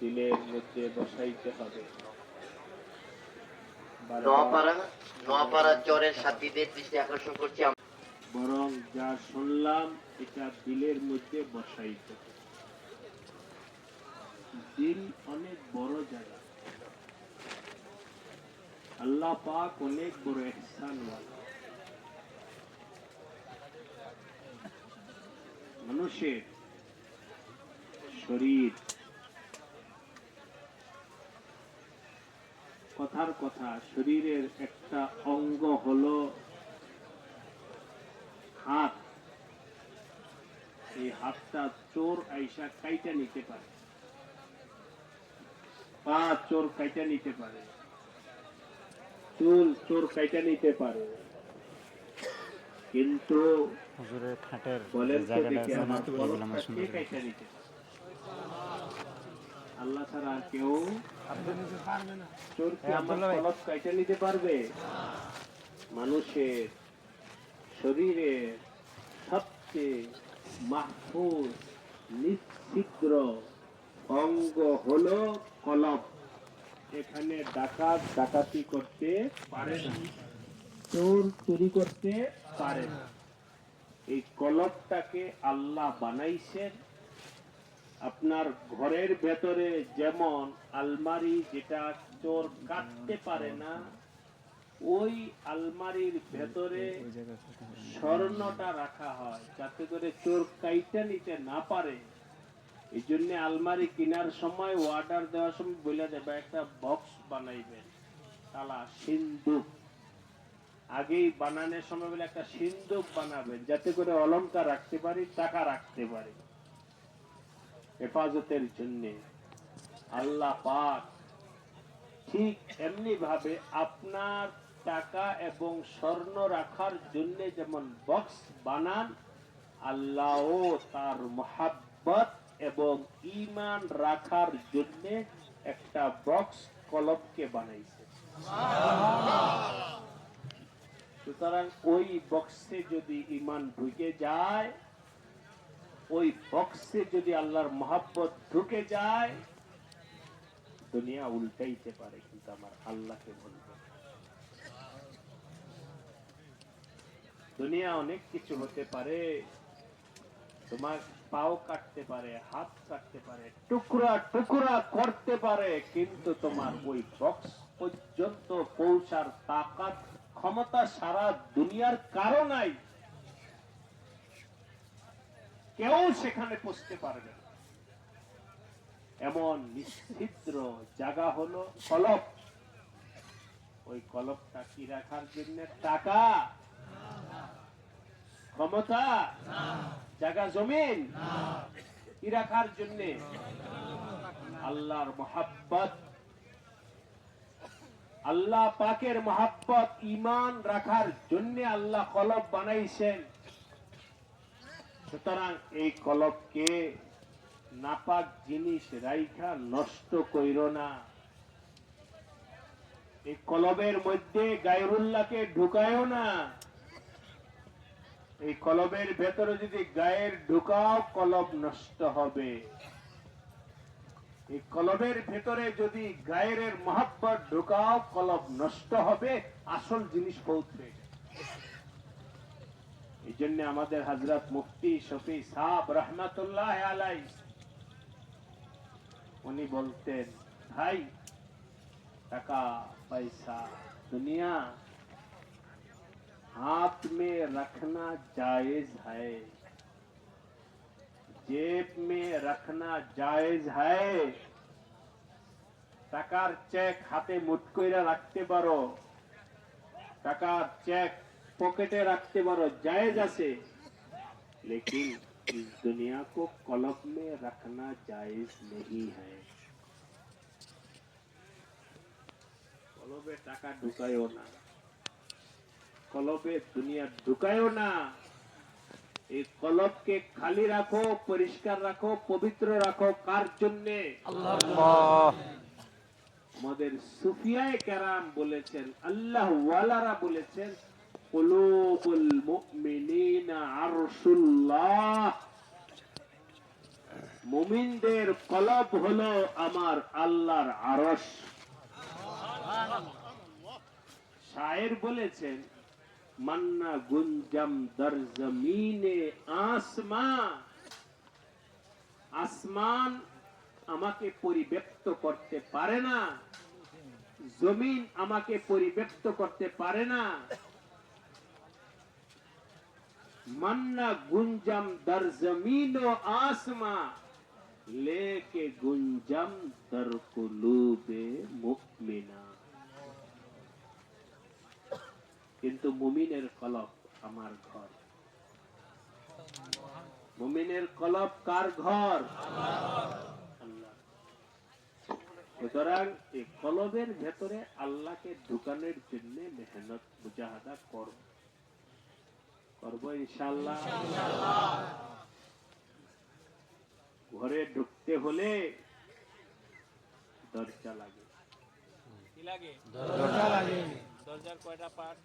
দিলের মধ্যে বসাইতে হবে। নোয়াপাড়া নোয়াপাড়া চরের সাথীদের দৃষ্টি আকর্ষণ করছি বরং যা শুনলাম এটা দিলের মধ্যে বসাইতে দিল অনেক বড় জায়গা। আল্লাহ পাক অনেক বড় এহসান মানুষের শরীর কথার কথা শরীরের একটা অঙ্গ হলো হাত। এই হাতটা চোর আইসা কাইটা নিতে পারে। পা চোর কাইটা নিতে পারে। চুল চোর কাইটা নিতে পারে। কিন্তু হুজুরের খাটের তো জায়গাটা আছে না? আমার ওইগুলো আমার কলমটা সুন্দর কে কাইটা নিতে পারে? আল্লাহ ছাড়া কেউ চোর কি আমার ভাই। নিতে পারবে। মানুষের শরীরে সবচেয়ে মাহফুজ নিশ্চিদ্র অঙ্গ হলো কলম। এখানে ডাকাত ডাকাতি করতে পারে না। চোর চুরি করতে পারে না। এই কলমটাকে আল্লাহ বানাইছেন আপনার ঘরের ভেতরে যেমন আলমারি যেটা চোর কাটতে পারে না, ওই আলমারির ভেতরে স্বর্ণটা রাখা হয় যাতে করে চোর কাইটা নিতে না পারে। এই জন্য আলমারি কেনার সময় অর্ডার দেওয়ার সময় বলে দেবে, একটা বক্স বানাইবেন, তালা সিন্ধুক আগেই বানানোর সময় বলে একটা সিন্ধুক বানাবেন, যাতে করে অলংকার রাখতে পারি টাকা রাখতে পারি। হেফাজতের জন্য। আল্লাহ পাক ঠিক এমনি ভাবে আপনার টাকা এবং স্বর্ণ রাখার জন্য যেমন বক্স বানান, আল্লাহও তার মোহাব্বত এবং ইমান রাখার জন্য একটা বক্স কলমকে বানাইছে। সুতরাং ওই বক্সে যদি ইমান ঢুকে যায় ওই বক্সে যদি আল্লাহর মহাব্বত ঢুকে যায়, দুনিয়া উল্টাইতে পারে, কিন্তু আমার আল্লাহকে বলব দুনিয়া অনেক কিছু হতে পারে, তোমার পাও কাটতে পারে, হাত কাটতে পারে, টুকরা টুকরা করতে পারে, কিন্তু তোমার ওই বক্স পর্যন্ত পৌঁছার তাকাত, ক্ষমতা সারা দুনিয়ার কারও নাই। কেউ সেখানে পৌঁছতে পারবে এমন নিশ্চিদ্র জায়গা হলো কলব ওই কলপটা কি রাখার জন্য টাকা? ক্ষমতা? জায়গা জমিন? কি রাখার জন্য? আল্লাহর মহাব্বত। আল্লাহ পাকের মহাব্বত ইমান রাখার জন্য আল্লাহ কলব বানাইছেন। সুতরাং এই কলবকে নাপাক জিনিস রাইখা নষ্ট কইর না। এই কলবের মধ্যে গায়রুল্লাহকে ঢুকায়ও না। এই কলবের ভেতরে যদি গায়ের ঢুকাও কলব নষ্ট হবে। এই কলবের ভেতরে যদি গায়ের মহাব্বত ঢুকাও কলব নষ্ট হবে, আসল জিনিস পৌঁছবে এই জন্য আমাদের হজরত মুফতি শফি সাহ রহমতুল্লাহ আলাই উনি বলতেন ভাই টাকা পয়সা दुनिया हाथ में रखना जायज है जेब में रखना जायज है টাকার চেক হাতে মুঠ কইরা রাখতে পারো টাকার চেক পকেটে রাখতে পারো জায়েজ আছে लेकिन इस दुनिया को कलब में रखना जायज नहीं है কলবে টাকা ঢুকায়ও না কলবে দুনিয়া ঢুকায়ও না এই কলবকে খালি রাখো পরিষ্কার রাখো পবিত্র রাখো কার জন্যে আমাদের সুফিয়ায় কেরাম বলেছেন আল্লাহ ওয়ালারা বলেছেন কুলুবুল মুমিনিনা আরশুল্লাহ মুমিনদের কলব হলো আমার আল্লাহর আরস শায়ের বলেছেন, মান্না গুঞ্জম দর আসমা আসমান। আমাকে পরিব্যক্ত করতে পারে না। জমিন আমাকে পরিব্যক্ত করতে পারে না। মান্না গুঞ্জম দর জমিন ও আসমা লেকে গুঞ্জম দর কুলুবে মুকমিনা কিন্তু মুমিনের কলব আমার ঘর মুমিনের কলব কার ঘর সুতরাং এই কলবের ভেতরে আল্লাহকে ঢুকানোর জন্য মেহনত, মুজাহাদা করব। করব ইনশাল্লাহ ঘরে ঢুকতে হলে দরজা লাগে। কি লাগে? দরজার কয়টা পার্ট?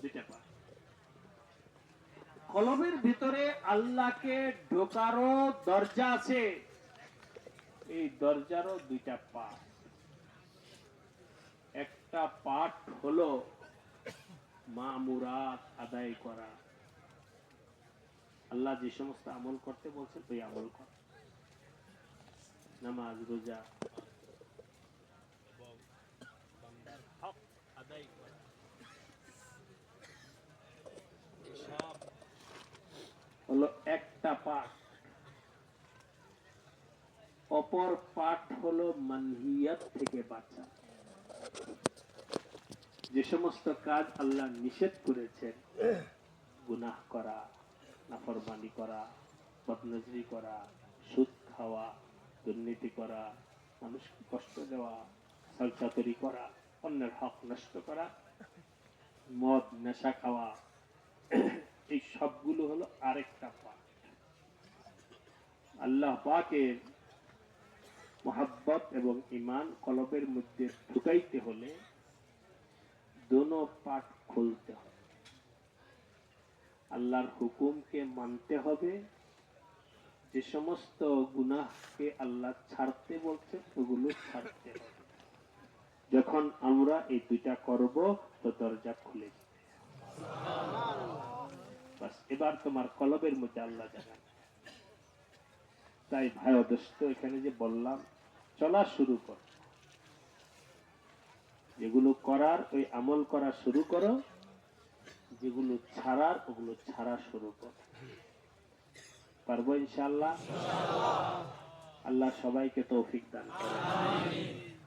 দুইটা পার্ট। কলবের ভিতরে আল্লাহকে ঢোকারও দরজা আছে। এই দরজারও দুইটা পাঠ একটা পাঠ হলো মামুরাত আদায় করা। আল্লাহ যে সমস্ত আমল করতে বলছেন ওই আমল কর। নামাজ রোজা। হক আদায় করা। হলো একটা পাঠ। অপর পাঠ হলো মানহিয়াত থেকে বাঁচা। যে সমস্ত কাজ আল্লাহ নিষেধ করেছেন, গুনাহ করা, নাফরমানি করা, বদনজরি করা, সুদ খাওয়া, দুর্নীতি করা, মানুষকে কষ্ট দেওয়া সলচাতরি করা, অন্যের হক নষ্ট করা, মদ, নেশা খাওয়া, এই সবগুলো হলো আরেকটা পাঠ। আল্লাহ পাকের মোহাব্বত এবং ইমান কলবের মধ্যে ঢুকাইতে হলে দোনো পাঠ খুলতে হবে। আল্লাহর হুকুমকে মানতে হবে। যে সমস্ত গুনাহকে আল্লাহ ছাড়তে বলছে, ওগুলো ছাড়তে হবে। যখন আমরা এই দুইটা করব, তো দরজা খুলে এবার তোমার কলবের মধ্যে আল্লাহ জানান তাই ভাই, অদস্ত, এখানে যে বললাম, চলা শুরু কর। যেগুলো করার, ওই আমল করা শুরু করো, যেগুলো ছাড়ার, ওগুলো ছাড়া শুরু করো। পারব ইনশাল্লাহ আল্লাহ সবাইকে তৌফিক দান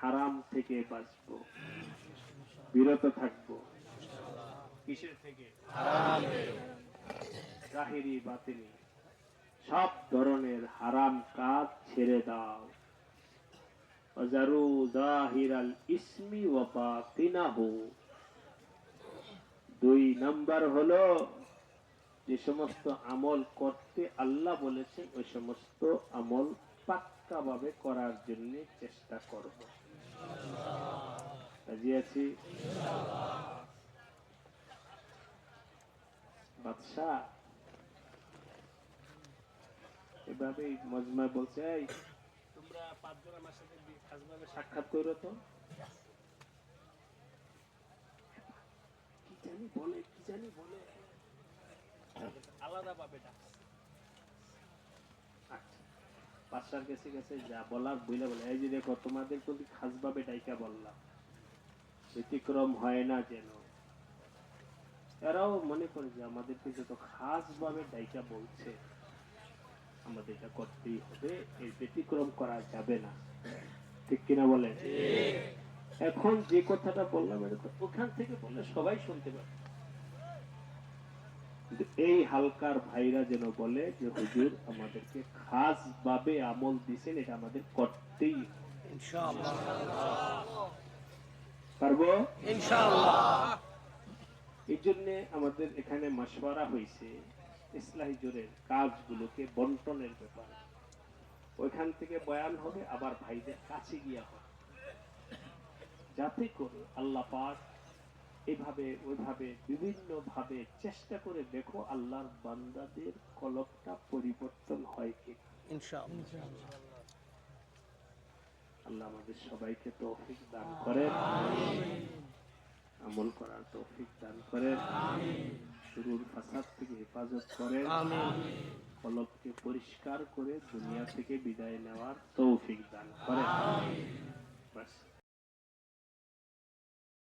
হারাম থেকে বাঁচবো। বিরত থাকব। কিসের থেকে? জাহিরি বাতিনি সব ধরনের হারাম কাজ ছেড়ে দাও। ওয়াজারু জাহিরাল ইসমি ওয়া বাতিনাহু দুই নাম্বার হলো, যে সমস্ত আমল করতে আল্লাহ বলেছেন, ওই সমস্ত আমল পাক্কা ভাবে করার জন্য চেষ্টা করব। রাজি আছি? বাদশাহ, এভাবেই মজমায় বলছে তোমরা পাঁচজন আমার সাথে খাসভাবে সাক্ষাৎ করো তো। কি জানি বলে কি জানি বলে। আলাদা পাবে আচ্ছা। কাছে যা বলার বইলে বলে এই যে দেখো তোমাদের প্রতি খাসভাবে ডাইকা বললাম। ব্যতিক্রম হয় না যেন। এরাও মনে করে যে আমাদেরকে যত খাস ভাবে ডাইকা বলছে আমাদের এটা করতেই হবে এর ব্যতিক্রম করা যাবে না। ঠিক কিনা বলে এখন যে কথাটা বললাম এটা তো ওখান থেকে বললে সবাই শুনতে কিন্তু এই হালকার ভাইরা যেন বলে যে হুজুর আমাদেরকে খাস ভাবে আমল দিছেন এটা আমাদের করতেই। পারব? এই জন্য আমাদের এখানে মাসওয়ারা হয়েছে ইসলাহী জোরের কাজগুলোকে বন্টনের ব্যাপারে। ওইখান থেকে বয়ান হবে আবার ভাইদের কাছে গিয়া হবে। যাতে করে আল্লাহ পাক এভাবে ওইভাবে বিভিন্ন ভাবে চেষ্টা করে দেখো আল্লাহর বান্দাদের কলবটা পরিবর্তন হয় কি আল্লাহ আমাদের সবাইকে তৌফিক দান করেন। আমল করার তৌফিক দান করেন। শুরুর ফাসাদ থেকে হেফাজত করেন কলবকে পরিষ্কার করে দুনিয়া থেকে বিদায় নেওয়ার তৌফিক দান করেন বাস।